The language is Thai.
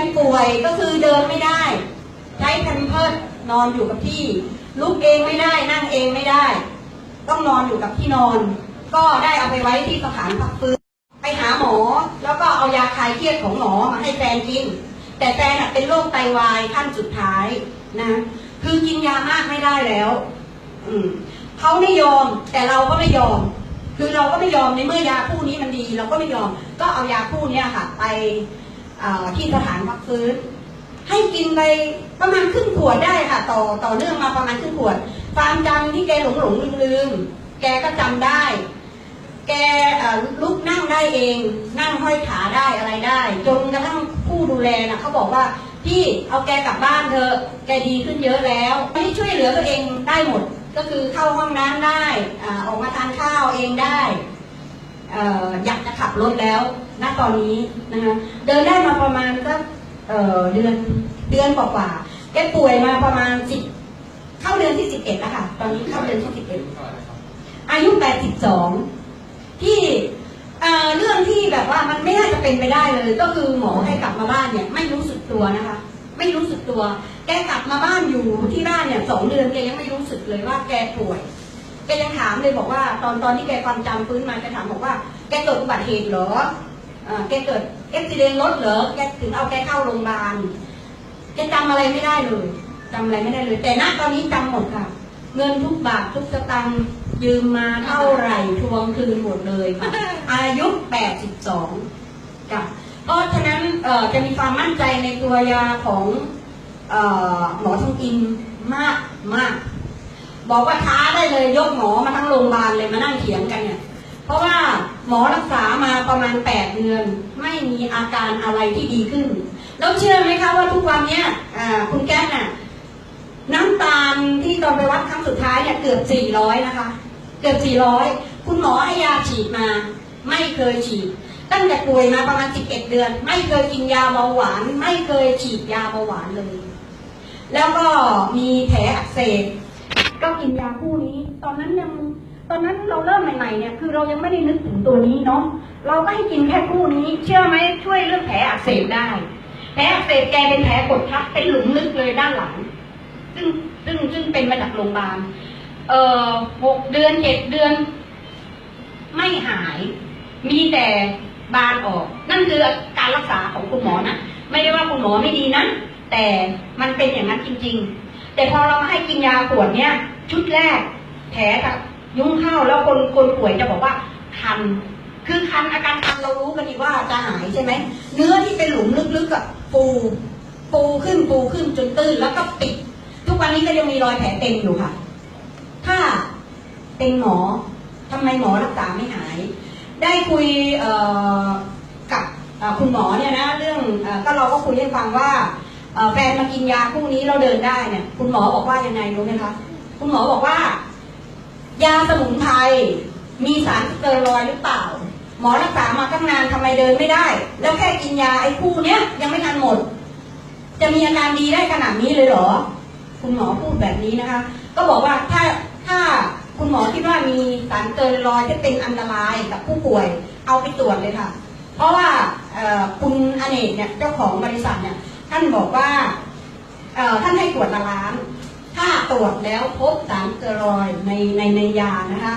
นป่วยก็คือเดินไม่ได้ ใช้แพมเพิร์สนอนอยู่กับที่ลุกเองไม่ได้นั่งเองไม่ได้ ต้องนอนอยู่กับที่นอน ก็ได้เอาไปไว้ที่สถานพักฟื้นไปหาหมอแล้วก็เอายาคลายเครียดของหมอมาให้แฟนกิน แต่แฟนเป็นโรคไตวายขั้นสุดท้ายนะคือกินยามากไม่ได้แล้ว อืมเขาไม่ยอมแต่เราก็ไม่ยอม คือเราก็ไม่ยอมในเมื่อยาคู่นี้มันดี เราก็ไม่ยอม ก็เอายาคู่นี้ค่ะ ไป ที่สถานพักฟื้น ให้กินไปประมาณครึ่งขวดได้ค่ะ ต่อต่อเนื่องมาประมาณครึ่งขวด ความจำที่แกหลงหลงลืมลืมแกก็จำได้ แกลุกนั่งได้เอง นั่งห้อยขาได้อะไรได้ จนกระทั่งผู้ดูแลนะเขาบอกว่าพี่เอาแกกลับบ้านเถอะ แกดีขึ้นเยอะแล้วที่ช่วยเหลือตัวเองได้หมด ก็คือเข้าห้องน้ำได้ ออกมาทานข้าวเองได้ อยากจะขับรถแล้ว ณ ตอนนี้นะคะเดินได้มาประมาณกเอ่อเดือนเดือนกว่าๆแกป่วยมาประมาณสิบเข้าเดือนที่สิบเอ็ดแล้วค่ะ ตอนนี้เข้าเดือนที่สิบเอ็ดอายุ82ที่เอ่อเรื่องที่แบบว่ามันไม่น่าจะเป็นไปได้เลย ก็คือหมอให้กลับมาบ้านเนี่ย ไม่รู้สึกตัวนะคะ ไม่รู้สึกตัว แกกลับมาบ้านอยู่ที่บ้านเนี่ยสองเดือนแกยังไม่รู้สึกเลยว่าแกป่วย แกยังถามเลยบอกว่า ตอนตอนที่แกความจำฟื้นมาแกถามบอกว่า แกเกิดอุบัติเหตุเหรอแกเกิดเอ็กซิเดนรถเหรอแกถึงเอาแกเข้าโรงพยาบาลแกจำอะไรไม่ได้เลยจำอะไรไม่ได้เลย แต่ณตอนนี้จำหมดค่ะ เงินทุกบาททุกสตางค์ยืมมาเท่าไหร่ทวงคืนหมดเลยค่ะ อายุ 82ค่ะเพราะฉะนั้นจะมีความมั่นใจในตัวยาของออหมอทองอินมากมาก บอกว่าท้าได้เลยยกหมอมาทั้งโรงพยาบาลเลยมานั่งเถียงกันเนี่ย เพราะว่าหมอรักษามาประมาณ8เดือน ไม่มีอาการอะไรที่ดีขึ้น แล้วเชื่อไหมคะว่าทุกวันเนี้ยคุณแก๊สน่ะน้ำตาลที่ตอนไปวัดครั้งสุดท้ายเนี่ยเกือบ400นะคะ เกือบ400คุณหมอให้ยาฉีดมา ไม่เคยฉีด ตั้งแต่ป่วยมาประมาณ11เดือน ไม่เคยกินยาเบาหวาน ไม่เคยฉีดยาเบาหวานเลย แล้วก็มีแผลอักเสบ กินยาคู่นี้ ตอนนั้นยังตอนนั้นเราเริ่มใหม่ๆเนี่ยคือเรายังไม่ได้นึกถึงตัวนี้เนาะเราก็ให้กินแค่คู่นี้ เชื่อไหมช่วยเรื่องแผลอักเสบได้แผลอักเสบแกเป็นแผลกดทับเป็นหลุมลึกเลยด้านหลัง ซึ่งซึ่งซึ่งเป็นมาจากโรงพยาบาลเอ่อหกเดือนเจ็ดเดือน ไม่หาย มีแต่บานออก นั่นคือการรักษาของคุณหมอนะไม่ได้ว่าคุณหมอไม่ดีนะแต่มันเป็นอย่างนั้นจริง ๆ แต่พอเรามาให้กินยาขวดเนี้ยชุดแรก แผลยุ่งเข้าแล้วคนคนป่วยจะบอกว่าคัน คือคันอาการคันเรารู้กันดีว่าจะหายใช่ไหมเนื้อที่เป็นหลุมลึกๆกับปูปูขึ้นปูขึ้นจนตื้นแล้วก็ปิด ทุกวันนี้ก็ยังมีรอยแผลเป็นอยู่ค่ะ ถ้าเป็นหมอทำไมหมอรักษาไม่หาย ได้คุยกับคุณหมอเนี่ยนะเรื่องอก็เราก็คุยให้ฟังว่า แฟนมากินยาพวกนี้เราเดินได้เนี่ยคุณหมอบอกว่ายังไงรู้ไหมคะคุณหมอบอกว่า ยาสมุนไพรมีสารสเตียรอยหรือเปล่า หมอรักษามาตั้งนานทำไมเดินไม่ได้ แล้วแค่กินยาไอ้คู่เนี้ยยังไม่ทันหมด จะมีอาการดีได้ขนาดนี้เลยเหรอ คุณหมอพูดแบบนี้นะคะ ก็บอกว่าถ้าถ้าคุณหมอคิดว่ามีสารเกินรอยที่เป็นอันตรายกับผู้ป่วย เอาไปตรวจเลยค่ะ เพราะว่าคุณอเนกเนี่ยเจ้าของบริษัทเนี่ย ท่านบอกว่าท่านให้ตรวจละล้าน ถ้าตรวจแล้วพบสารสเตียรอยในในในยานะคะ